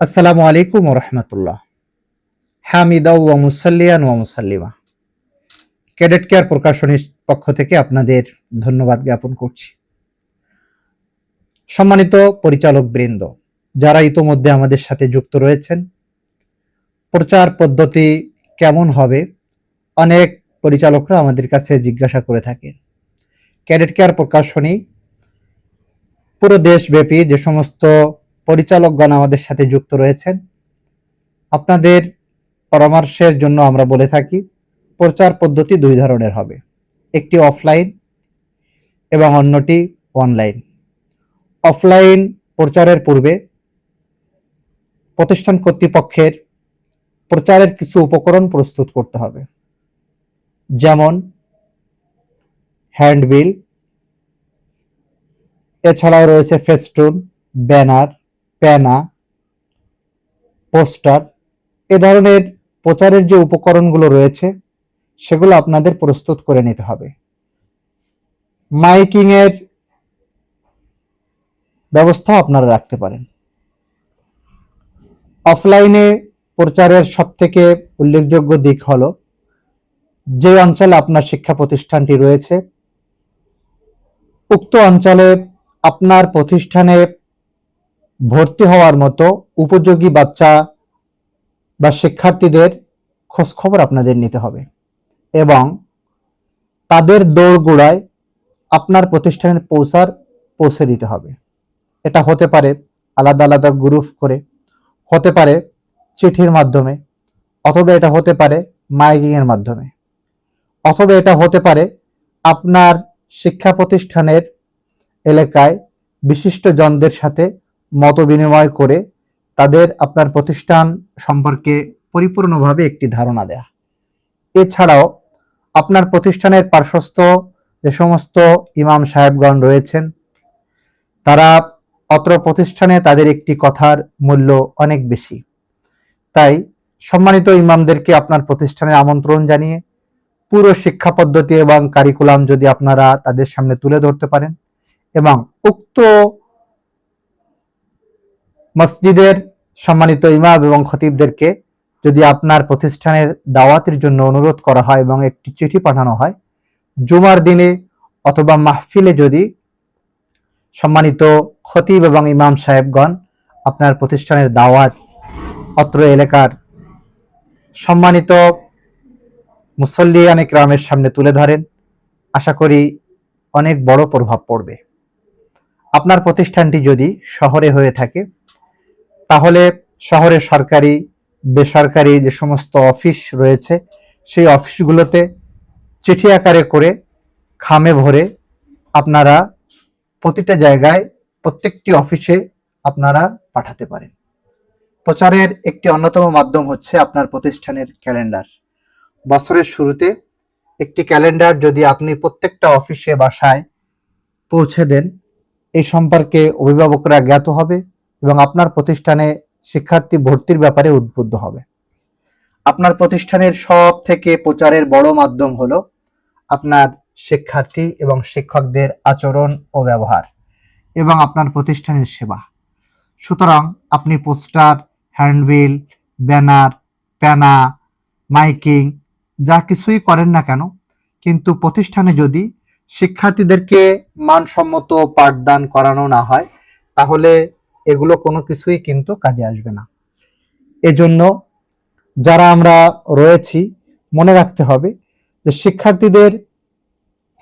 আসসালামু আলাইকুম রহমতুল্লাহ। হামিদা ওয়া মুসাল্লিয়ান ওয়া মুসাল্লিমা। ক্যাডেট কেয়ার প্রকাশনীর পক্ষ থেকে আপনাদের ধন্যবাদ জ্ঞাপন করছি। সম্মানিত পরিচালক বৃন্দ, যারা ইতোমধ্যে আমাদের সাথে যুক্ত রয়েছেন, প্রচার পদ্ধতি কেমন হবে? অনেক পরিচালকরা আমাদের কাছে জিজ্ঞাসা করে থাকেন। ক্যাডেট কেয়ার প্রকাশনী পুরো দেশব্যাপী যে সমস্ত পরিচালকগণ আমাদের সাথে যুক্ত রয়েছেন। আপনাদের পরামর্শের জন্য আমরা বলে থাকি, প্রচার পদ্ধতি দুই ধরনের হবে। একটি অফলাইন এবং অন্যটি অনলাইন অফলাইন প্রচারের পূর্বে প্রতিষ্ঠান কর্তৃপক্ষের প্রচারের কিছু উপকরণ প্রস্তুত করতে হবে। যেমন হ্যান্ডবিল এছাড়াও রয়েছে ফেস্টুন ব্যানার প্যানা, পোস্টার, এ ধরনের প্রচারের যে উপকরণগুলো রয়েছে, সেগুলো আপনাদের প্রস্তুত করে নিতে হবে। মাইকিং এর ব্যবস্থা আপনারা রাখতে পারেন। অফলাইনে প্রচারের সব থেকে উল্লেখযোগ্য দিক হলো, যে অঞ্চলে আপনার শিক্ষা প্রতিষ্ঠানটি রয়েছে, উক্ত অঞ্চলে আপনার প্রতিষ্ঠানে ভর্তি হওয়ার মতো উপযোগী বাচ্চা বা শিক্ষার্থীদের খোঁজ খবর আপনাদের নিতে হবে এবং তাদের দৌড়গোড়ায় আপনার প্রতিষ্ঠানের পৌঁছার পৌঁছে দিতে হবে। এটা হতে পারে আলাদা আলাদা গ্রুপ করে, হতে পারে চিঠির মাধ্যমে, অথবা এটা হতে পারে মাইকিং এর মাধ্যমে, অথবা এটা হতে পারে আপনার শিক্ষা প্রতিষ্ঠানের এলাকায় বিশিষ্ট জনদের সাথে মত বিনিময় করে তাদের আপনার প্রতিষ্ঠান সম্পর্কে পরিপূর্ণভাবে একটি ধারণা দেয়া। এছাড়াও আপনার প্রতিষ্ঠানের পার্শ্বস্থ যে সমস্ত ইমাম সাহেবগণ রয়েছেন, তারা অত্র প্রতিষ্ঠানে তাদের একটি কথার মূল্য অনেক বেশি। তাই সম্মানিত ইমামদেরকে আপনার প্রতিষ্ঠানে আমন্ত্রণ জানিয়ে পুরো শিক্ষা পদ্ধতি এবং কারিকুলাম যদি আপনারা তাদের সামনে তুলে ধরতে পারেন এবং উক্ত মসজিদের সম্মানিত ইমাম এবং খতিবদেরকে যদি আপনার প্রতিষ্ঠানের দাওয়াতের জন্য অনুরোধ করা হয় এবং একটি চিঠি পাঠানো হয়, জুমার দিনে অথবা মাহফিলে যদি সম্মানিত খতিব এবং ইমাম সাহেবগণ আপনার প্রতিষ্ঠানের দাওয়াত অত্র এলাকার সম্মানিত মুসল্লি মুসল্লিয়ান গ্রামের সামনে তুলে ধরেন, আশা করি অনেক বড় প্রভাব পড়বে। আপনার প্রতিষ্ঠানটি যদি শহরে হয়ে থাকে তাহলে শহরের সরকারি, বেসরকারি যে সমস্ত অফিস রয়েছে, সেই অফিসগুলোতে চিঠি আকারে করে খামে ভরে আপনারা প্রতিটা জায়গায় প্রত্যেকটি অফিসে আপনারা পাঠাতে পারেন। প্রচারের একটি অন্যতম মাধ্যম হচ্ছে আপনার প্রতিষ্ঠানের ক্যালেন্ডার। বছরের শুরুতে একটি ক্যালেন্ডার যদি আপনি প্রত্যেকটা অফিসে বাসায় পৌঁছে দেন, এই সম্পর্কে অভিভাবকরা জ্ঞাত হবে। এবং আপনার প্রতিষ্ঠানে শিক্ষার্থী ভর্তির ব্যাপারে উদ্বুদ্ধ হবে। আপনার প্রতিষ্ঠানের সব থেকে প্রচারের বড় মাধ্যম হলো আপনার শিক্ষার্থী এবং শিক্ষকদের আচরণ ও ব্যবহার এবং আপনার প্রতিষ্ঠানের সেবা। সুতরাং আপনি পোস্টার, হ্যান্ডবিল, ব্যানার, প্যানা, মাইকিং, যা কিছুই করেন না কেন, কিন্তু প্রতিষ্ঠানে যদি শিক্ষার্থীদেরকে মানসম্মত পাঠদান করানো না হয়, তাহলে এগুলো কোনো কিছুই কিন্তু কাজে আসবে না। এজন্য যারা আমরা রয়েছি, মনে রাখতে হবে যে শিক্ষার্থীদের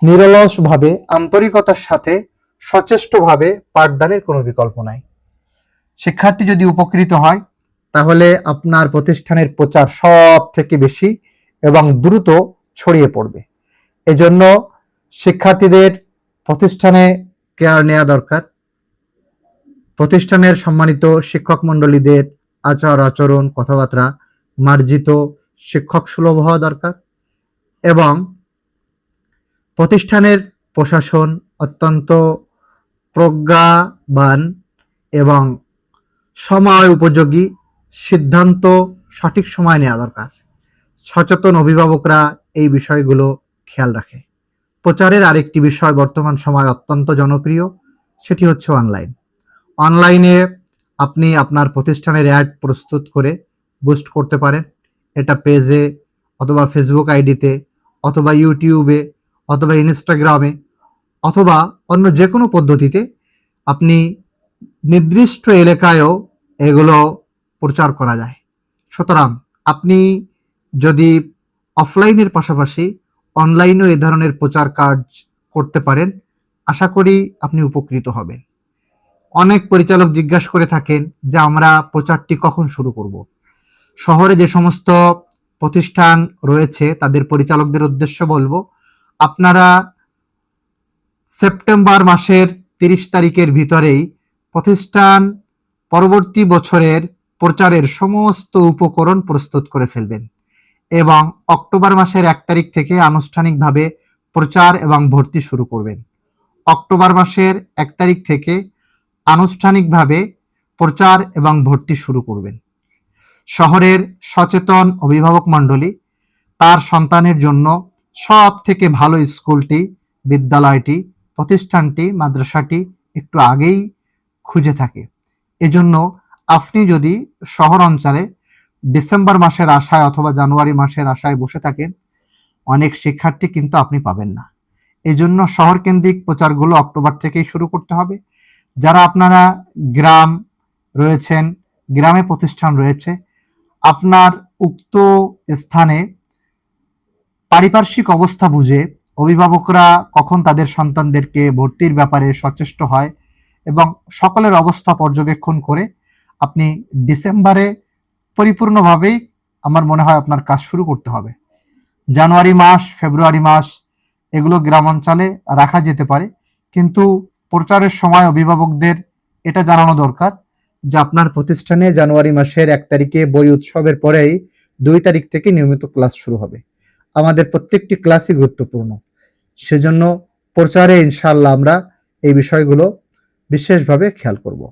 নিরলসভাবে, আন্তরিকতার সাথে, সচেষ্টভাবে পাঠদানের কোনো বিকল্প নাই। শিক্ষার্থী যদি উপকৃত হয়, তাহলে আপনার প্রতিষ্ঠানের প্রচার সব থেকে বেশি এবং দ্রুত ছড়িয়ে পড়বে। এজন্য শিক্ষার্থীদের প্রতিষ্ঠানে কেয়ার নেওয়া দরকার। প্রতিষ্ঠানের সম্মানিত শিক্ষক মণ্ডলীদের আচার আচরণ, কথাবার্তা, মার্জিত শিক্ষক সুলভ হওয়া দরকার এবং প্রতিষ্ঠানের প্রশাসন অত্যন্ত প্রজ্ঞাবান এবং সময় উপযোগী, সিদ্ধান্ত সঠিক সময় নেওয়া দরকার। সচেতন অভিভাবকরা এই বিষয়গুলো খেয়াল রাখে। প্রচারের আরেকটি বিষয় বর্তমান সময় অত্যন্ত জনপ্রিয়, সেটি হচ্ছে অনলাইন অনলাইনে আপনি আপনার প্রতিষ্ঠানের অ্যাড প্রস্তুত করে বুস্ট করতে পারেন। এটা পেজে অথবা ফেসবুক আইডিতে অথবা ইউটিউবে অথবা ইনস্টাগ্রামে অথবা অন্য যে কোনো পদ্ধতিতে আপনি নির্দিষ্ট এলাকায়ও এগুলো প্রচার করা যায়। সুতরাং আপনি যদি অফলাইনের পাশাপাশি অনলাইনেও এ ধরনের প্রচার কাজ করতে পারেন, আশা করি আপনি উপকৃত হবেন। অনেক পরিচালক জিজ্ঞাসা করে থাকেন যে আমরা প্রচারটি কখন শুরু করব। শহরে যে সমস্ত প্রতিষ্ঠান রয়েছে, তাদের পরিচালকদের উদ্দেশ্যে বলব, আপনারা সেপ্টেম্বর মাসের তিরিশ তারিখের ভিতরেই প্রতিষ্ঠান পরবর্তী বছরের প্রচারের সমস্ত উপকরণ প্রস্তুত করে ফেলবেন এবং অক্টোবর মাসের এক তারিখ থেকে আনুষ্ঠানিকভাবে প্রচার এবং ভর্তি শুরু করবেন। অক্টোবর মাসের এক তারিখ থেকে আনুষ্ঠানিকভাবে প্রচার এবং ভর্তি শুরু করবেন। শহরের সচেতন অভিভাবক মণ্ডলী তার সন্তানের জন্য সব থেকে ভালো স্কুলটি, বিদ্যালয়টি, প্রতিষ্ঠানটি, মাদ্রাসাটি একটু আগেই খুঁজে থাকে। এজন্য আপনি যদি শহর অঞ্চলে ডিসেম্বর মাসের আশায় অথবা জানুয়ারি মাসের আশায় বসে থাকেন, অনেক শিক্ষার্থী কিন্তু আপনি পাবেন না। এজন্য শহর কেন্দ্রিক প্রচারগুলো অক্টোবর থেকেই শুরু করতে হবে। যারা আপনারা গ্রাম রয়েছেন, গ্রামে প্রতিষ্ঠান রয়েছে, আপনার উক্ত স্থানে পারিপার্শ্বিক অবস্থা বুঝে অভিভাবকরা কখন তাদের সন্তানদেরকে ভর্তির ব্যাপারে সচেষ্ট হয় এবং সকলের অবস্থা পর্যবেক্ষণ করে আপনি ডিসেম্বরে পরিপূর্ণভাবেই আমার মনে হয় আপনার কাজ শুরু করতে হবে। জানুয়ারি মাস, ফেব্রুয়ারি মাস এগুলো গ্রাম অঞ্চলে রাখা যেতে পারে, কিন্তু প্রচারের সময় অভিভাবকদের এটা জানানো দরকার যে আপনার প্রতিষ্ঠানে জানুয়ারি মাসের এক তারিখে বই উৎসবের পরেই দুই তারিখ থেকে নিয়মিত ক্লাস শুরু হবে। আমাদের প্রত্যেকটি ক্লাসই গুরুত্বপূর্ণ। সেজন্য প্রচারে ইনশাল্লাহ আমরা এই বিষয়গুলো বিশেষভাবে খেয়াল করব।